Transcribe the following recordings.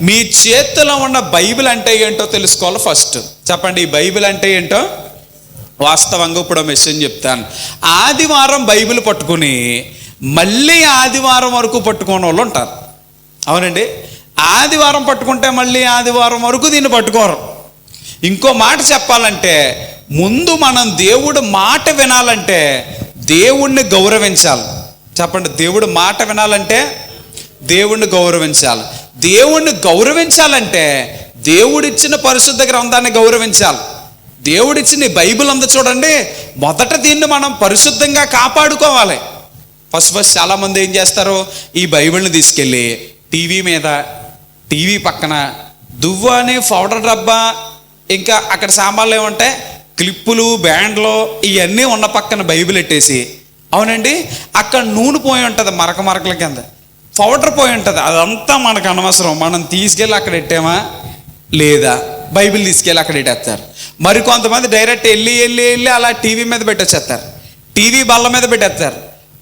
మీ చేతిలో ఉన్న బైబిల్ అంటే ఏంటో తెలుసుకోవాలి ఫస్ట్. చెప్పండి ఈ బైబిల్ అంటే ఏంటో? వాస్తవంగా ఇప్పుడు మెసేజ్ చెప్తాను. ఆదివారం బైబిల్ పట్టుకుని మళ్ళీ ఆదివారం వరకు పట్టుకోని వాళ్ళు ఉంటారు. అవునండి? ఆదివారం పట్టుకుంటే మళ్ళీ ఆదివారం వరకు దీన్ని పట్టుకోరు. ఇంకో మాట చెప్పాలంటే ముందు మనం దేవుడు మాట వినాలంటే దేవుణ్ణి గౌరవించాలి. చెప్పండి దేవుడు మాట వినాలంటే దేవుణ్ణి గౌరవించాలి. దేవుణ్ణి గౌరవించాలంటే దేవుడిచ్చిన పరిశుద్ధ గ్రంథాన్ని గౌరవించాలి. దేవుడిచ్చిన ఈ బైబిల్ అంత చూడండి మొదట దీన్ని మనం పరిశుద్ధంగా కాపాడుకోవాలి. ఫస్ట్ ఫస్ట్ చాలామంది ఏం చేస్తారు? ఈ బైబిల్ని తీసుకెళ్ళి టీవీ మీద టీవీ పక్కన దువ్వాని పౌడర్ డబ్బా ఇంకా అక్కడ సామాన్లు ఏమంటాయి క్లిప్పులు బ్యాండ్లు ఇవన్నీ ఉన్న పక్కన బైబిల్ పెట్టేసి అవునండి? అక్కడ నూనె పోయి ఉంటుంది మరక మరకల కింద. పౌడర్ పోయి ఉంటుంది. అదంతా మనకు అనవసరం. మనం తీసుకెళ్ళి అక్కడ పెట్టామా? లేదా? బైబిల్ తీసుకెళ్ళి అక్కడ పెట్టేస్తారు. మరి కొంతమంది డైరెక్ట్ వెళ్ళి వెళ్ళి వెళ్ళి అలా టీవీ మీద పెట్టొచ్చేస్తారు. టీవీ బల్ల మీద పెట్టేస్తారు.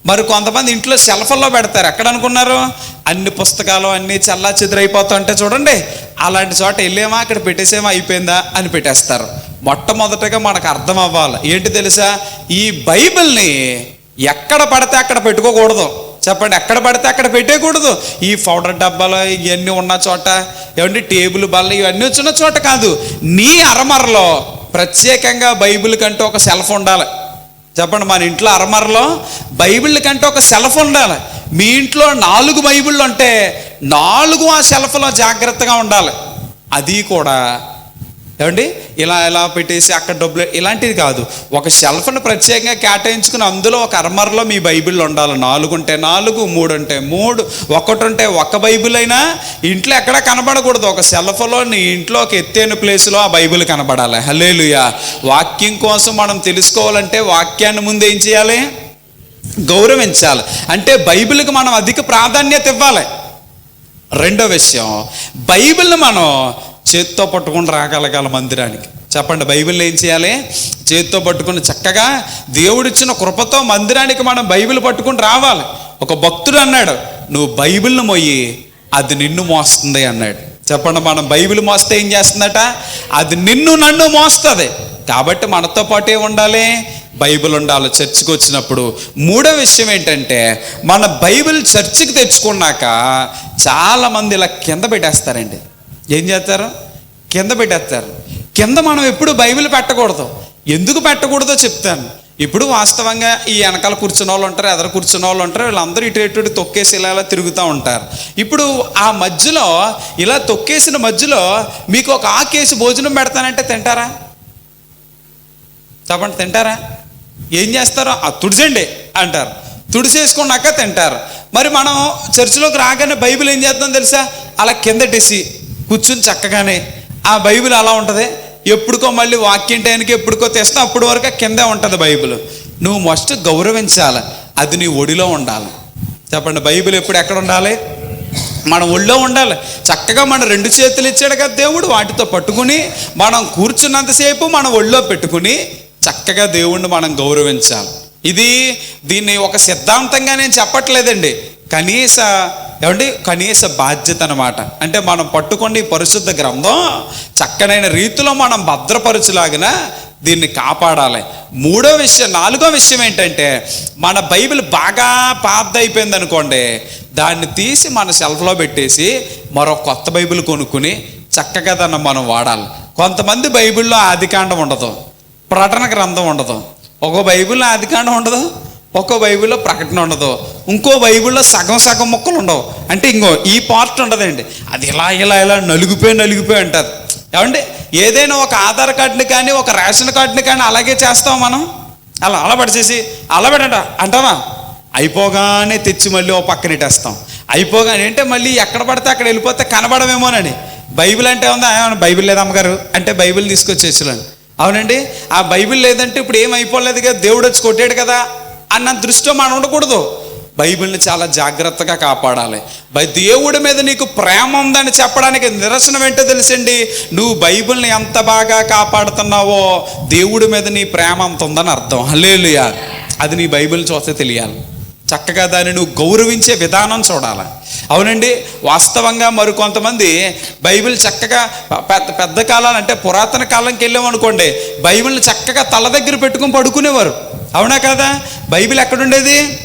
మరి కొంతమంది ఇంట్లో సెల్ఫల్లో పెడతారు. ఎక్కడ అనుకున్నారు? అన్ని పుస్తకాలు అన్ని చల్లా చెదిరైపోతుంటే చూడండి అలాంటి చోట వెళ్ళేమా? అక్కడ పెట్టేసేమా? అయిపోయిందా? అని పెట్టేస్తారు. మొట్టమొదటగా మనకు అర్థం అవ్వాలి. ఏంటి తెలుసా? ఈ బైబిల్ని ఎక్కడ పడితే అక్కడ పెట్టుకోకూడదు. చెప్పండి ఎక్కడ పడితే అక్కడ పెట్టేయకూడదు. ఈ పౌడర్ డబ్బాలు ఇవన్నీ ఉన్న చోట ఏమంటే టేబుల్ బల్ల ఇవన్నీ వచ్చిన చోట కాదు. నీ అరమరలో ప్రత్యేకంగా బైబిల్ కంటే ఒక సెల్ఫ్ ఉండాలి. చెప్పండి మన ఇంట్లో అరమరలో బైబిల్ కంటే ఒక సెల్ఫ్ ఉండాలి. మీ ఇంట్లో నాలుగు బైబిళ్ళు ఉంటే నాలుగు ఆ సెల్ఫ్లో జాగ్రత్తగా ఉండాలి. అది కూడా ఏమండి? ఇలా ఇలా పెట్టేసి అక్కడ డబ్బులు ఇలాంటిది కాదు. ఒక షెల్ఫ్ను ప్రత్యేకంగా కేటాయించుకుని అందులో ఒక అర్మర్లో మీ బైబిల్ ఉండాలి. నాలుగు ఉంటే నాలుగు మూడు ఉంటే మూడు ఒకటి ఉంటే ఒక బైబిల్ అయినా ఇంట్లో ఎక్కడ కనబడకూడదు. ఒక సెల్ఫ్లో నీ ఇంట్లో ఒక ఎత్తైన ప్లేస్లో ఆ బైబిల్ కనబడాలి. హలేలుయా వాక్యం కోసం మనం తెలుసుకోవాలంటే వాక్యాన్ని ముందు ఏం చేయాలి? గౌరవించాలి. అంటే బైబిల్కి మనం అధిక ప్రాధాన్యత ఇవ్వాలి. రెండో విషయం బైబిల్ని మనం చేత్తో పట్టుకుని రాగలగాల మందిరానికి. చెప్పండి బైబిల్ని ఏం చేయాలి? చేత్తో పట్టుకుని చక్కగా దేవుడిచ్చిన కృపతో మందిరానికి మనం బైబిల్ పట్టుకుని రావాలి. ఒక భక్తుడు అన్నాడు నువ్వు బైబిల్ని మొయ్యి అది నిన్ను మోస్తుంది అన్నాడు. చెప్పండి మనం బైబిల్ మోస్తే ఏం చేస్తుందట? అది నిన్ను నన్ను మోస్తుంది. కాబట్టి మనతో పాటే ఉండాలి బైబిల్ ఉండాలి. చర్చికి వచ్చినప్పుడు మూడో విషయం ఏంటంటే మన బైబిల్ చర్చికి తెచ్చుకున్నాక చాలామంది ఇలా కింద పెట్టేస్తారండి. ఏం చేస్తారు? కింద పెట్టేస్తారు. కింద మనం ఎప్పుడు బైబిల్ పెట్టకూడదు. ఎందుకు పెట్టకూడదో చెప్తాను. ఇప్పుడు వాస్తవంగా ఈ వెనకాల కూర్చున్న వాళ్ళు ఉంటారు ఎదర కూర్చున్న వాళ్ళు ఉంటారు వీళ్ళందరూ ఇటు ఇటు ఇటు తొక్కేసి ఇలా ఇలా తిరుగుతూ ఉంటారు. ఇప్పుడు ఆ మధ్యలో ఇలా తొక్కేసిన మధ్యలో మీకు ఒక ఆకేసి భోజనం పెడతానంటే తింటారా? చెప్పండి తింటారా? ఏం చేస్తారో? ఆ తుడిచండి అంటారు. తుడిసేసుకున్నాక తింటారు. మరి మనం చర్చిలోకి రాగానే బైబిల్ ఏం చేద్దాం తెలుసా? అలా కిందటేసి కూర్చుని చక్కగానే. ఆ బైబిల్ అలా ఉంటుంది. ఎప్పుడుకో మళ్ళీ వాక్యం టైంకి ఎప్పుడుకో తెస్తాం. అప్పటి వరకు కిందే ఉంటుంది బైబిల్. నువ్వు మస్ట్ గౌరవించాలి. అది నీ ఒడిలో ఉండాలి. చెప్పండి బైబిల్ ఎప్పుడు ఎక్కడ ఉండాలి? మన ఒళ్ళో ఉండాలి. చక్కగా మన రెండు చేతులు ఇచ్చాడు కదా దేవుడు. వాటితో పట్టుకుని మనం కూర్చున్నంతసేపు మన ఒళ్ళో పెట్టుకుని చక్కగా దేవుణ్ణి మనం గౌరవించాలి. ఇది దీన్ని ఒక సిద్ధాంతంగా నేను చెప్పట్లేదండి. కనీస ఏమండి? కనీస బాధ్యత అనమాట అంటే మనం పట్టుకోండి పరిశుద్ధ గ్రంథం చక్కనైన రీతిలో మనం భద్రపరచులాగిన దీన్ని కాపాడాలి. మూడో విషయం నాలుగో విషయం ఏంటంటే మన బైబిల్ బాగా పాత అయిపోయింది అనుకోండి దాన్ని తీసి మన సెల్ఫ్లో పెట్టేసి మరో కొత్త బైబిల్ కొనుక్కుని చక్కగా దాన్ని మనం వాడాలి. కొంతమంది బైబిల్లో ఆదికాండం ఉండదు ప్రకటన గ్రంథం ఉండదు. ఒక బైబిల్లో ఆదికాండం ఉండదు ఒక్కో బైబిల్లో ప్రకటన ఉండదు. ఇంకో బైబిల్లో సగం సగం ముక్కలు ఉండవు. అంటే ఇంకో ఈ పార్ట్ ఉండదండి. అది ఇలా ఇలా ఇలా నలిగిపోయి నలిగిపోయి అంటారు. ఏమండి? ఏదైనా ఒక ఆధార్ కార్డుని కానీ ఒక రేషన్ కార్డుని కానీ అలాగే చేస్తాం మనం. అలా అలా పడిచేసి అలా అంటావా? అయిపోగానే తెచ్చి మళ్ళీ ఓ పక్కన ఇట్టేస్తాం అయిపోగానే అంటే మళ్ళీ ఎక్కడ పడితే అక్కడ వెళ్ళిపోతే కనబడమేమోనని. బైబిల్ అంటే ఉందా బైబిల్ లేదా అమ్మగారు? అంటే బైబిల్ తీసుకొచ్చేసాను అవునండి? ఆ బైబిల్ లేదంటే ఇప్పుడు ఏం అయిపోలేదు కదా? దేవుడు వచ్చి కొట్టాడు కదా? అన్న దృష్టిలో మనం ఉండకూడదు. బైబిల్ని చాలా జాగ్రత్తగా కాపాడాలి. బై దేవుడి మీద నీకు ప్రేమ ఉందని చెప్పడానికి నిరసనం ఏంటో తెలుసండి? నువ్వు బైబిల్ని ఎంత బాగా కాపాడుతున్నావో దేవుడి మీద నీ ప్రేమ అంత ఉందని అర్థం. హలేలుయా అది నీ బైబిల్ని చూస్తే తెలియాలి. చక్కగా దాన్ని నువ్వు గౌరవించే విధానం చూడాలి. అవునండి? వాస్తవంగా మరి కొంతమంది బైబిల్ చక్కగా పెద్ద పెద్ద కాలాలు అంటే పురాతన కాలంకి వెళ్ళామనుకోండి బైబిల్ని చక్కగా తల దగ్గర పెట్టుకుని పడుకునేవారు. అవునా కదా? బైబిల్ ఎక్కడుండేది?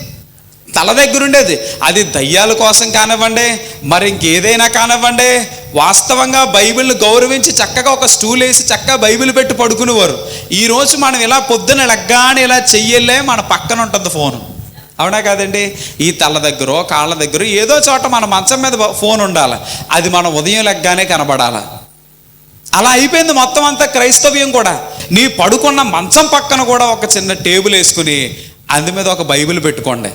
తల దగ్గర ఉండేది అది దయ్యాల కోసం కానివ్వండి మరి ఇంకేదైనా కానివ్వండి వాస్తవంగా బైబిల్ని గౌరవించి చక్కగా ఒక స్టూల్ వేసి చక్కగా బైబిల్ పెట్టి పడుకునేవారు. ఈరోజు మనం ఇలా పొద్దున లెగ్గానే ఇలా చెయ్యలే మన పక్కన ఉంటుంది ఫోన్. అవునా కాదండి? ఈ తల దగ్గర కాళ్ళ దగ్గర ఏదో చోట మన మంచం మీద ఫోన్ ఉండాలి. అది మన ఉదయం లెగ్గానే కనబడాలి. అలా అయిపోయింది మొత్తం అంతా క్రైస్తవ్యం కూడా. నీ పడుకున్న మంచం పక్కన కూడా ఒక చిన్న టేబుల్ వేసుకుని అందు మీద ఒక బైబిల్ పెట్టుకోండి.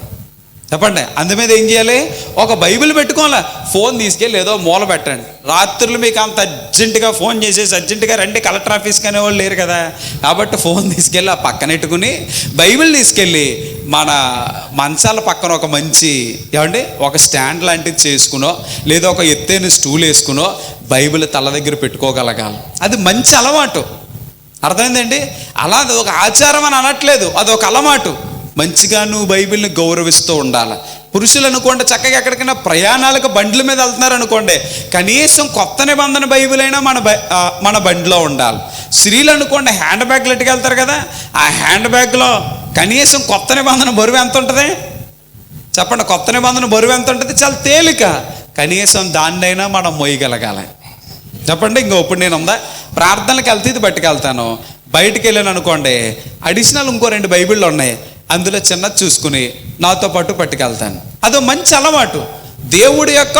చెప్పండి అందు మీద ఏం చేయాలి? ఒక బైబిల్ పెట్టుకోవాలా? ఫోన్ తీసుకెళ్ళి ఏదో మూల పెట్టండి. రాత్రులు మీకు అంత అర్జెంటుగా ఫోన్ చేసేసి అర్జెంటుగా రండి కలెక్టర్ ఆఫీస్కి అనేవాళ్ళు లేరు కదా. కాబట్టి ఫోన్ తీసుకెళ్ళి ఆ పక్కన పెట్టుకుని బైబిల్ తీసుకెళ్ళి మన మంచాల పక్కన ఒక మంచి ఏమండి? ఒక స్టాండ్ లాంటిది చేసుకునో లేదా ఒక ఎత్తైన స్టూల్ వేసుకునో బైబిల్ తల దగ్గర పెట్టుకోగలగాలి. అది మంచి అలవాటు. అర్థమైందండి? అలా అది ఒక ఆచారం అని అనట్లేదు. అది ఒక అలమాటు మంచిగా నువ్వు బైబిల్ని గౌరవిస్తూ ఉండాలి. పురుషులు అనుకోండి చక్కగా ఎక్కడికైనా ప్రయాణాలకు బండ్ల మీద వెళ్తున్నారు అనుకోండి కనీసం కొత్త నిబంధన బైబిల్ అయినా మన బై మన బండిలో ఉండాలి. స్త్రీలు అనుకోండి హ్యాండ్ బ్యాగ్లు ఎట్టుకెళ్తారు కదా ఆ హ్యాండ్ బ్యాగ్లో కనీసం కొత్త నిబంధన బరువు ఎంత ఉంటుంది? చెప్పండి కొత్త నిబంధన బరువు ఎంత ఉంటుంది? చాలా తేలిక. కనీసం దాన్నైనా మనం మోయగలగాలి. చెప్పండి ఇంకో ఇప్పుడు నేను ఉందా? ప్రార్థనలకు వెళ్తే ఇది పట్టుకెళ్తాను. బయటికి వెళ్ళాను అనుకోండి అడిషనల్ ఇంకో రెండు బైబిళ్ళు ఉన్నాయి. అందులో చిన్నది చూసుకుని నాతో పాటు పట్టుకెళ్తాను. అదో మంచి అలవాటు. దేవుడి యొక్క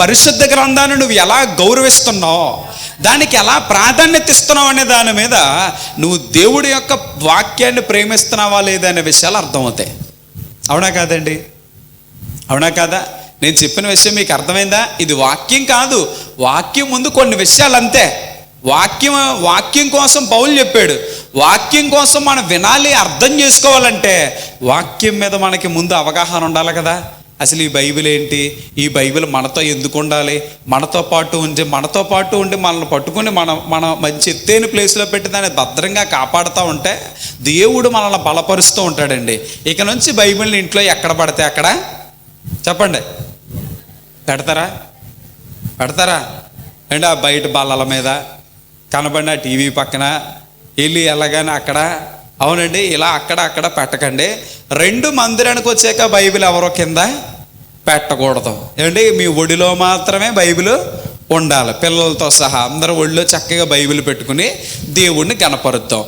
పరిశుద్ధ గ్రంథాన్ని నువ్వు ఎలా గౌరవిస్తున్నావు దానికి ఎలా ప్రాధాన్యత ఇస్తున్నావు అనే దాని మీద నువ్వు దేవుడి యొక్క వాక్యాన్ని ప్రేమిస్తున్నావా లేదా అనే విషయాలు అర్థమవుతాయి. అవునా కాదండి? అవునా కాదా? నేను చెప్పిన విషయం మీకు అర్థమైందా? ఇది వాక్యం కాదు. వాక్యం ముందు కొన్ని విషయాలు అంతే. వాక్యం వాక్యం కోసం పౌలు చెప్పాడు. వాక్యం కోసం మనం వినాలి అర్థం చేసుకోవాలంటే వాక్యం మీద మనకి ముందు అవగాహన ఉండాలి కదా. అసలు ఈ బైబిల్ ఏంటి? ఈ బైబిల్ మనతో ఎందుకు ఉండాలి? మనతో పాటు ఉండి మనతో పాటు ఉండి మనల్ని పట్టుకుని మన మన మంచి ఎత్తైన ప్లేస్లో పెట్టి దాన్ని భద్రంగా కాపాడుతూ ఉంటే దేవుడు మనల్ని బలపరుస్తూ ఉంటాడండి. ఇక నుంచి బైబిల్ని ఇంట్లో ఎక్కడ పడితే అక్కడ? చెప్పండి. పెడతారా? పెడతారా? అండి ఆ బయట బల్లల మీద? కనబడిన టీవీ పక్కన? వెళ్ళి వెళ్ళగానే అక్కడ? అవునండి ఇలా అక్కడ అక్కడ పెట్టకండి. రెండు మందిరానికి వచ్చాక బైబిల్ ఎవరో కింద పెట్టకూడదు. ఏమండి మీ ఒడిలో మాత్రమే బైబిల్ ఉండాలి. పిల్లలతో సహా అందరూ ఒడిలో చక్కగా బైబిల్ పెట్టుకుని దేవుణ్ణి కనపరుద్దాం